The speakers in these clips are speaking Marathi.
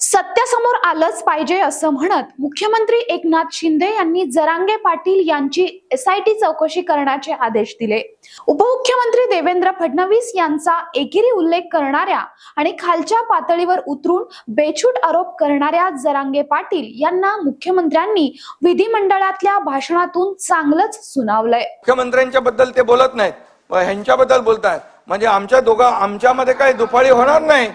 सत्यासमोर आलंच पाहिजे असं म्हणत मुख्यमंत्री एकनाथ शिंदे यांनी जरांगे पाटील यांची एसआयटी चौकशी करण्याचे आदेश दिले. उपमुख्यमंत्री देवेंद्र फडणवीस यांचा एकेरी उल्लेख करणाऱ्या आणि खालच्या पातळीवर उतरून बेछूट आरोप करणाऱ्या जरांगे पाटील यांना मुख्यमंत्र्यांनी विधिमंडळातल्या भाषणातून चांगलंच सुनावलंय. मुख्यमंत्र्यांच्या बद्दल ते बोलत नाहीत. ह्यांच्याबद्दल बोलतायत. म्हणजे आमच्या दोघा आमच्यामध्ये काही दुफाळी होणार नाही.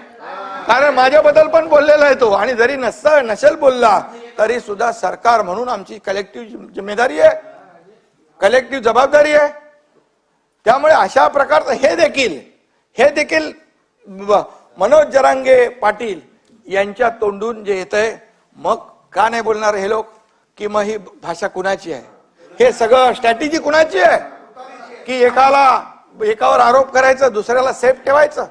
कारण माझ्याबद्दल पण बोललेला आहे तो. आणि जरी नसता नसेल बोलला तरी सुद्धा सरकार म्हणून आमची कलेक्टिव्ह जिम्मेदारी आहे. कलेक्टिव्ह जबाबदारी आहे. त्यामुळे अशा प्रकारचं हे देखील हे देखील मनोज जरांगे पाटील यांच्या तोंडून जे येत आहे मग का नाही बोलणार हे लोक? की मग ही भाषा कुणाची आहे? हे सगळं स्ट्रॅटेजी कुणाची आहे? की एकाला एकावर आरोप करायचं दुसऱ्याला सेफ ठेवायचं?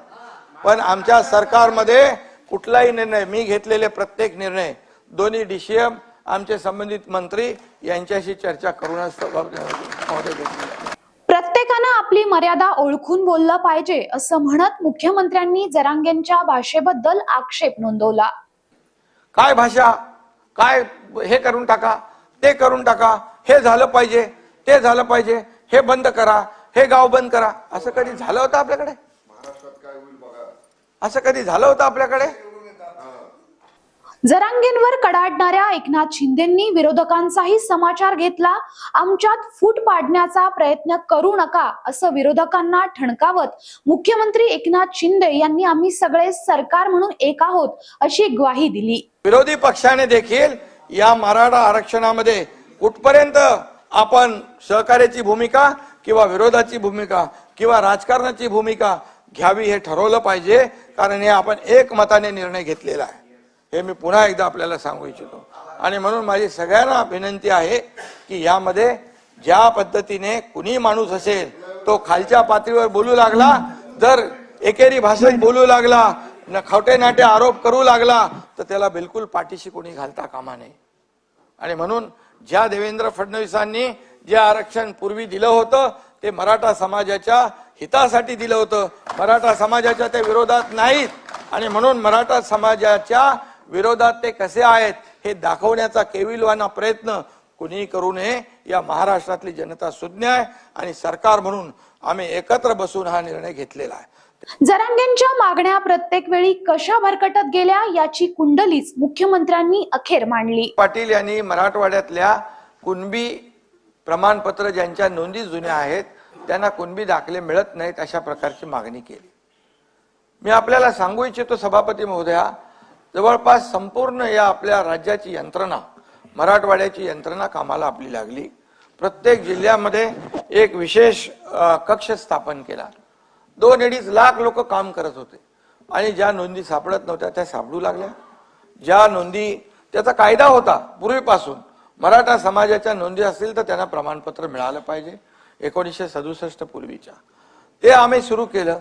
पण आमच्या सरकारमध्ये कुठलाही निर्णय मी घेतलेले प्रत्येक निर्णय दोन्ही डीसीएम आमचे संबंधित मंत्री यांच्याशी चर्चा करूनच. प्रत्येकानं आपली मर्यादा ओळखून बोललं पाहिजे असं म्हणत मुख्यमंत्र्यांनी जरांगेंच्या भाषेबद्दल आक्षेप नोंदवला. काय भाषा? काय हे करून टाका ते करून टाका हे झालं पाहिजे ते झालं पाहिजे हे बंद करा हे गाव बंद करा असं कधी झालं होतं आपल्याकडे? असं कधी झालं होतं आपल्याकडे? जरांगेंवर कडाडणाऱ्या एकनाथ शिंदेंनी विरोधकांचाही समाचार घेतला. आमच्यात फूट पाडण्याचा प्रयत्न करू नका असं विरोधकांना ठणकावत मुख्यमंत्री एकनाथ शिंदे यांनी आम्ही सगळे सरकार म्हणून एक आहोत अशी ग्वाही दिली. विरोधी पक्षाने देखील या मराठा आरक्षणामध्ये कुठपर्यंत आपण सहकार्याची भूमिका किंवा विरोधाची भूमिका किंवा राजकारणाची भूमिका घ्यावी हे ठरवलं पाहिजे कारण हे आपण एकमताने निर्णय घेतलेला आहे. हे मी पुन्हा एकदा आपल्याला सांगू इच्छितो. आणि म्हणून माझी सगळ्यांना विनंती आहे की यामध्ये ज्या पद्धतीने कुणी माणूस असेल तो खालच्या पातळीवर बोलू लागला जर एकेरी भाषेत बोलू लागला न खोटे नाटे आरोप करू लागला तर त्याला बिलकुल पाठीशी कोणी घालता कामा नये. आणि म्हणून ज्या देवेंद्र फडणवीसांनी जे आरक्षण पूर्वी दिलं होतं ते मराठा समाजाच्या हितासाठी दिलं होतं मराठा समाजाच्या ते विरोधात नाहीत. आणि म्हणून मराठा समाजाच्या विरोधात ते कसे आहेत हे दाखवण्याचा केविलवाना प्रयत्न कुणीही करू नये. या महाराष्ट्रातली जनता सुज्ञ आहे आणि सरकार म्हणून आम्ही एकत्र बसून हा निर्णय घेतलेला आहे. जरांगेंच्या मागण्या प्रत्येक वेळी कशा भरकटत गेल्या याची कुंडलीच मुख्यमंत्र्यांनी अखेर मांडली. पाटील यांनी मराठवाड्यातल्या कुणबी प्रमाणपत्र ज्यांच्या नोंदी जुन्या आहेत त्यांना कुणबी दाखले मिळत नाहीत अशा प्रकारची मागणी केली. मी आपल्याला सांगू इच्छितो सभापती महोदया जवळपास संपूर्ण या आपल्या राज्याची यंत्रणा मराठवाड्याची यंत्रणा कामाला आपली लागली. प्रत्येक जिल्ह्यामध्ये एक विशेष कक्ष स्थापन केला. दोन अडीच लाख लोक काम करत होते. आणि ज्या नोंदी सापडत नव्हत्या त्या सापडू लागल्या. ज्या नोंदी त्याचा कायदा होता पूर्वीपासून. मराठा समाजाच्या नोंदी असतील तर त्यांना प्रमाणपत्र मिळालं पाहिजे. एकोणीसशे सदुसष्ट पूर्वीच्या. ते आम्ही सुरू केलं.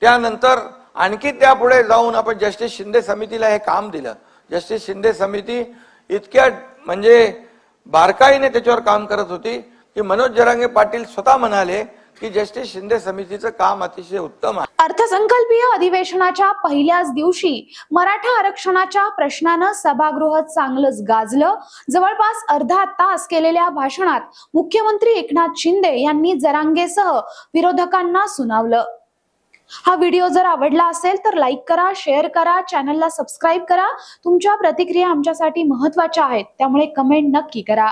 त्यानंतर आणखी त्यापुढे जाऊन आपण जस्टिस शिंदे समितीला हे काम दिलं. जस्टिस शिंदे समिती इतक्या म्हणजे बारकाईने त्याच्यावर काम करत होती की मनोज जरांगे पाटील स्वतः म्हणाले की जस्टिस शिंदे समितीचं काम अतिशय उत्तम आहे. अर्थसंकल्पीय अधिवेशनाच्या पहिल्याच दिवशी मराठा आरक्षणाच्या प्रश्नानं सभागृह चांगलंच गाजलं. जवळपास अर्धा तास केलेल्या भाषणात मुख्यमंत्री एकनाथ शिंदे यांनी जरांगेसह विरोधकांना सुनावलं. हा व्हिडिओ जर आवडला असेल तर लाईक करा शेअर करा चॅनलला सबस्क्राईब करा. तुमच्या प्रतिक्रिया आमच्यासाठी महत्त्वाच्या आहेत त्यामुळे कमेंट नक्की करा.